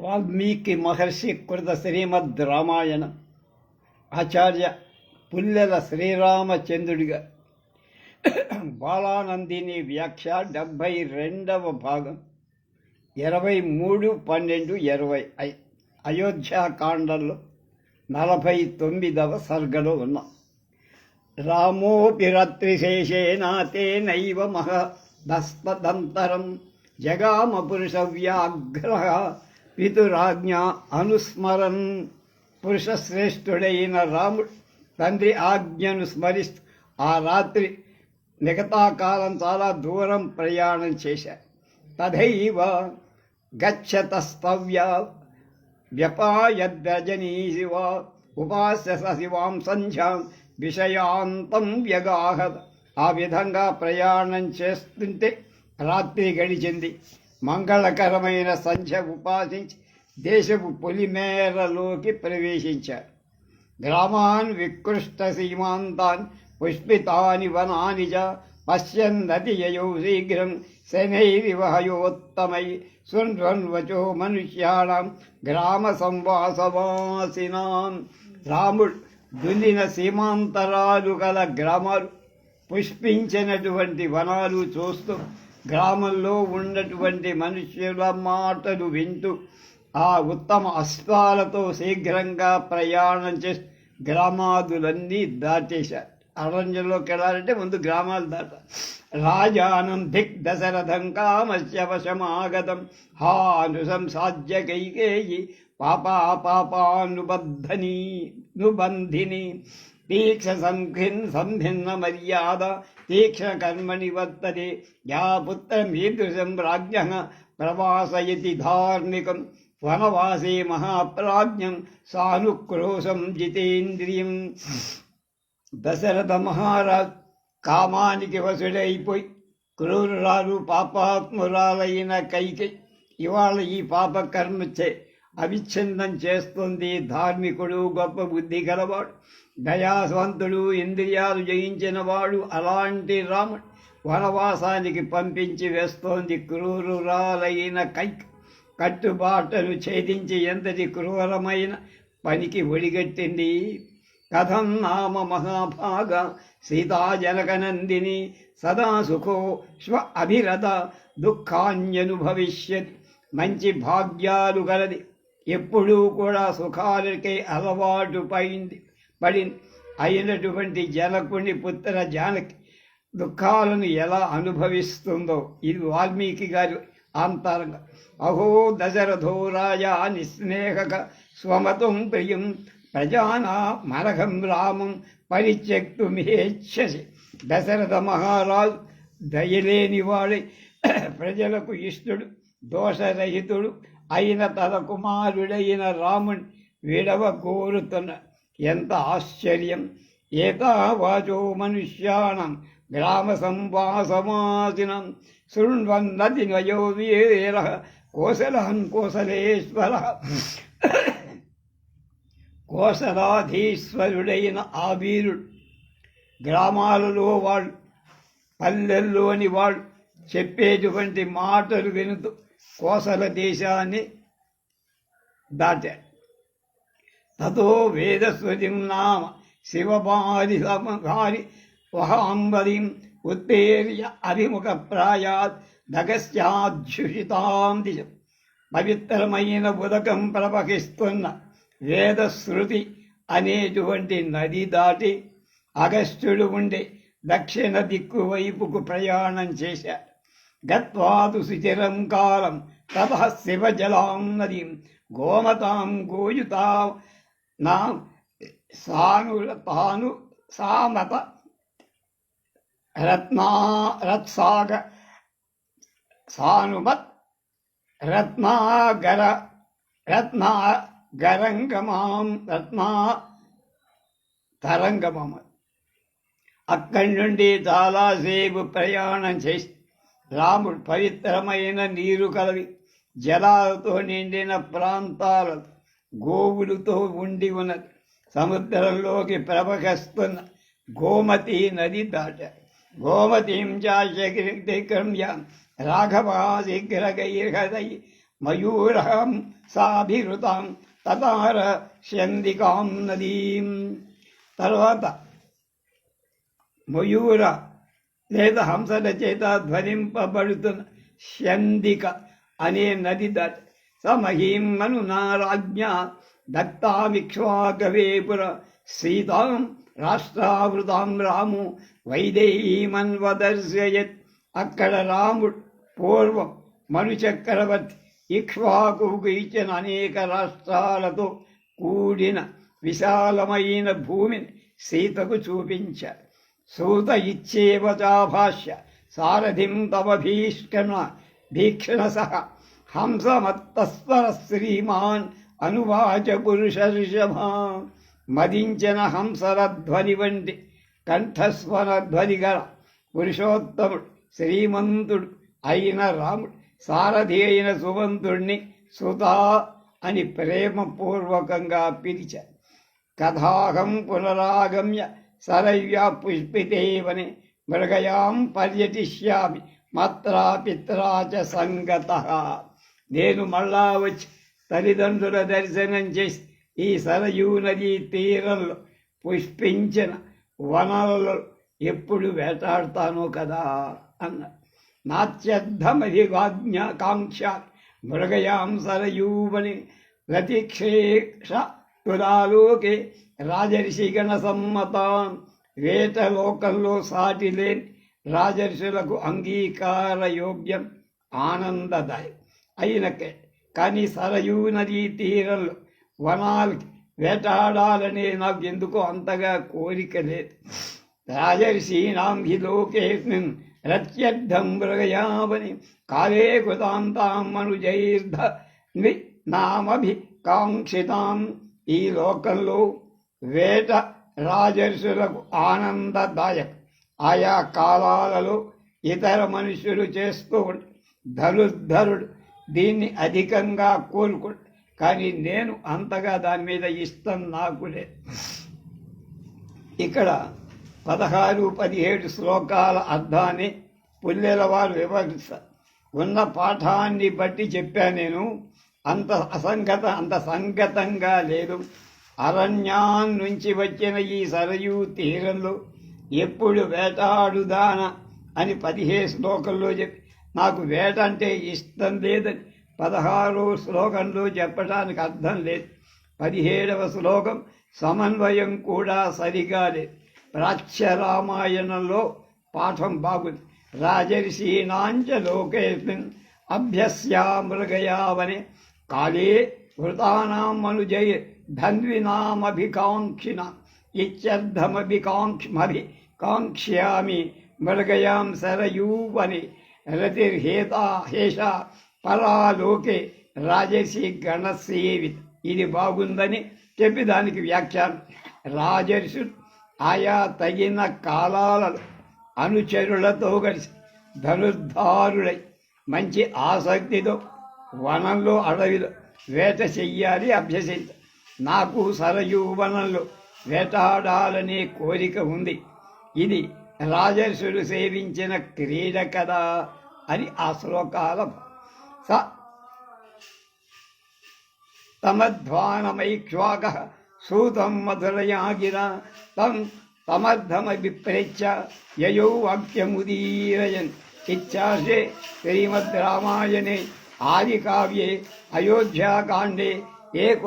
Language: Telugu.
వాల్మీకి మహర్షి కృత శ్రీమద్ రామాయణం ఆచార్య పుల్లెల శ్రీరామచంద్రుడిగా బాలానందిని వ్యాఖ్య డెబ్భై రెండవ భాగం ఇరవై మూడు పన్నెండు ఇరవై ఐ అయోధ్యాకాండంలో నలభై తొమ్మిదవ సర్గలో ఉన్నాం రామోపిరత్రిశేషేనా మహ దస్తదంతరం జగామ పురుష వ్యాఘ్ర పితురాజ్ఞ అనుస్మరన్ పురుషశ్రేష్ఠుడైన రాముడు తండ్రి ఆజ్ఞను స్మరిస్తూ ఆ రాత్రి మిగతా కాలం చాలా దూరం ప్రయాణం చేశారు. తథైవ గచ్చతస్తవ్య వ్యపాయద్రజనీ శివ ఉపాస్య స శివాం సంధ్యాం విషయాంతం వ్యగాహత ఆ విధంగా ప్రయాణం చేస్తుంటే రాత్రి గడిచింది. మంగళకరమైన సంధ్య ఉపాసించి దేశపు పొలిమేరలోకి ప్రవేశించారు. గ్రామాన్ వికృష్ట సీమాంతాన్ పుష్పితాని వనాని చ పశ్యన్నతి యయౌ శీఘ్రం శనైరివహయోత్తమై శృణ్వన్వచో మనుష్యాణం గ్రామ సంవాసవాసినాం. రాముడు దున్నిన సీమాంతరాలు గల గ్రామాలు పుష్పించినటువంటి వనాలు చూస్తూ గ్రామంలో ఉన్నటువంటి మనుష్యుల మాటలు వింటూ ఆ ఉత్తమ అస్త్రాలతో శీఘ్రంగా ప్రయాణం చేసి గ్రామాదులన్నీ దాటేశారు. అరణ్యంలోకి వెళ్ళాలంటే ముందు గ్రామాలు దాట. రాజానం దిక్ దశరథం కామశ్యవశమాగతం వశమాగతం. హానుసంసాధ్య కైకేయి పాపా పాపానుబద్ధని నుబంధిని. తీక్ష సంఖిన్ సంభిన్న మర్యాద తీక్ష కర్మణి వర్తతే యా పుత్రమీదృశం రాజ్ఞ ప్రవాసయతి ధార్మికం వనవాసే మహాప్రాజ్ఞం సానుక్రోశం జితేంద్రియం దశరథ మహారాజ్ కామానికి వసుడైపోయి క్రూరురాలు పాపాత్మురాలైన కైకి ఇవాళ ఈ పాపకర్మ చే అవిచ్ఛిన్నం చేస్తుంది ధార్మికుడు గొప్ప బుద్ధి గలవాడు. దయాస్వంతుడు ఇంద్రియాలు జయించినవాడు అలాంటి రాముడు. వనవాసానికి పంపించి వేస్తోంది క్రూరురాలైన కైక్. కట్టుబాటలు ఛేదించి ఎంతటి క్రూరమైన పనికి ఒడిగట్టింది? కథం నామ మహాభాగ సీతాజనకనందిని సదా సుఖో స్వ అభిరత దుఃఖాన్యనుభవిష్యతి. మంచి భాగ్యాలు గలది. ఎప్పుడూ కూడా సుఖాలకే అలవాటు పడింది పడింది అయినటువంటి జనకుని పుత్ర జానకి దుఃఖాలను ఎలా అనుభవిస్తుందో ఇది వాల్మీకి గారి అంతరంగా అహో దశరథో రాజా నిస్నేహక స్వమతం ప్రియం ప్రజానా మరఘం రామం పరిత్యక్తుమిహేచ్ఛసి దశరథ మహారాజు దయలేని వాడి ప్రజలకు ఇష్టుడు దోషరహితుడు అయిన తన కుమారుడైన రాముని విడవ కోరుతున్న. ఎంత ఆశ్చర్యం! ఏతావాచో మనుష్యాణం గ్రామ సంవాసమాసినం శృణ్వన్నది నయో వీర కోసలహం కోసలేశ్వర కోసలాధీశ్వరుడైన ఆ వీరుడు గ్రామాలలో వాళ్ళు పల్లెల్లోని వాళ్ళు చెప్పేటువంటి మాటలు వినుతూ కోసల దేశాన్ని దాటా. తతో వేదస్వతిం నామ శివపాది సమకారి వహాంబరిం ఉత్తేర్య అభిముఖ ప్రాయాత్ దగస్యాధ్యుషితాం దిశ. పవిత్రమైన ఉదకం ప్రవహిస్తున్న వేదశ్రుతి అనేటువంటి నది దాటి అగస్త్యుడు ఉండే దక్షిణ దిక్కు వైపుకు ప్రయాణం చేశాడు గత్వాదు సుచిరం కాలం తప శివజలాం నదీం గోమతాం గోయుతా నా సాను తాను సామత రత్నా రత్సాగ సానుమత్ రత్నాగర రత్నా గరంగమాం రత్నా తరంగమం అక్కడి నుండి చాలాసేపు ప్రయాణం చేసి రాముడు పవిత్రమైన నీరు కలవి. జలాలతో నిండిన ప్రాంతాలు గోవులతో ఉండి ఉన్నది. సముద్రంలోకి ప్రవహిస్తున్న గోమతి నది దాట. గోమతీం చాశక్రమ్య రాఘవా శీఘ్రగైర్హదై మయూరహం సాభిరుతాం తతార శందికాం నదీం. తర్వాత మయూర లేదా హంసల చేత ధ్వనింపబడుతున్న శందిక అనే నది దాటి సమహీం మనునా రాజ్ఞ దత్తామిక్ష్వాకవేపుర సీతాం రాష్ట్రావృతాం రాము వైదేహీమన్వదర్శయత్ అక్కడ రాముడు పూర్వం మను చక్రవర్తి ఇక్ష్వాకుకు ఇచ్చిన అనేక రాష్ట్రాలతో కూడిన విశాలమైన భూమిని సీతకు చూపించారు. సూత ఇచ్చేవ చాభాష్య సారథిం తవ భీష్కణ భీక్షణ సహ హంసమత్తస్వర శ్రీమాన్ అనువాచ పురుష ఋషభ మదించిన హంసరధ్వని వంటి కంఠస్వరధ్వని గల పురుషోత్తముడు శ్రీమంతుడు అయిన రాముడు సారథి అయిన సుమంతుణ్ణి సుతా అని ప్రేమపూర్వకంగా పిలిచారు కథాహం పునరాగమ్య సరవ్యా పుష్పితేవని మృగయాం పర్యటిష్యామి మాత్రా పిత్రా చ సంగత. నేను మళ్ళా వచ్చి తల్లిదండ్రుల దర్శనం చేసి ఈ సరయూ నదీ తీరంలో పుష్పించిన వనాలలో ఎప్పుడు వేటాడతానో కదా అన్న. నాత్యర్థమధిగాజ్ఞాకాంక్ష మృగయాం సరయూవని ప్రతిక్షేక్ష తులాలోకే రాజర్షిగణ సమ్మతాం వేటలోకంలో సాటి లేని రాజర్షులకు అంగీకార యోగ్యం ఆనందదాయం. అయినకే కానీ సరయూ నదీ తీరంలో వనాలకి వేటాడాలనే నాకు ఎందుకో అంతగా కోరిక లేదు. రాజర్షీణాం హి లోకేస్మిన్ రత్యర్థం మృగయామని కాలే కృతాంతాం మనుజైర్ధ నామభి కాంక్షితాం ఈ లోకంలో వేట రాజర్షులకు ఆనందదాయక్. ఆయా కాలాలలో ఇతర మనుషులు చేస్తూ ధనుర్ధరుడు దీన్ని అధికంగా కోరుకుంటు కానీ నేను అంతగా దాని మీద ఇష్టం నాకు లేదు. ఇక్కడ పదహారు పదిహేడు శ్లోకాల అర్థాన్ని పుల్లెల వారు వివరిస్తారు ఉన్న పాఠాన్ని బట్టి చెప్పా నేను. అంత అసంగత అంత సంగతంగా లేదు. అరణ్యాన్ నుంచి వచ్చిన ఈ సరయూ తీరంలో ఎప్పుడు వేటాడుదాన అని పదిహేను శ్లోకంలో చెప్పి నాకు వేట అంటే ఇష్టం లేదని పదహారో శ్లోకంలో చెప్పడానికి అర్థం లేదు. పదిహేడవ శ్లోకం సమన్వయం కూడా సరిగా లేదు. ప్రాచ్య రామాయణంలో పాఠం బాగుంది. రాజర్షీనాంచ లోకేస్మిన్ అభ్యస్యా మృగయావనే కాళే వృతానాం మనుజై ధన్వినామభికాంక్షిణ ఇత్యర్థమభికాంక్షమభి కాంక్ష్యామి మృగయాం సరయూవని రతిర్హేతా హేష పరాలోకే రాజసి గణసేవి ఇది బాగుందని చెప్పి దానికి వ్యాఖ్యానం. రాజర్షు ఆయా తగిన కాలాలలో అనుచరులతో కలిసి ధనుర్ధారుడై మంచి ఆసక్తితో వనంలో అడవిలో వేట చెయ్యాలి అభ్యసించ. నాకు సరయూ వనంలో వేటాడాలనే కోరిక ఉంది. ఇది రాజర్షుడు సేవించిన క్రీడ కదా అని ఆ శ్లోకాల స తమధ్వానమైక్ష్వాక సూతం మధురయాగిర తం తం తమర్థమభిప్రేచ్య యయో వాక్యముదీరయన్. ఇచ్చాసే శ్రీమద్ రామాయణే आदि काव्ये अयोध्या कांडे एक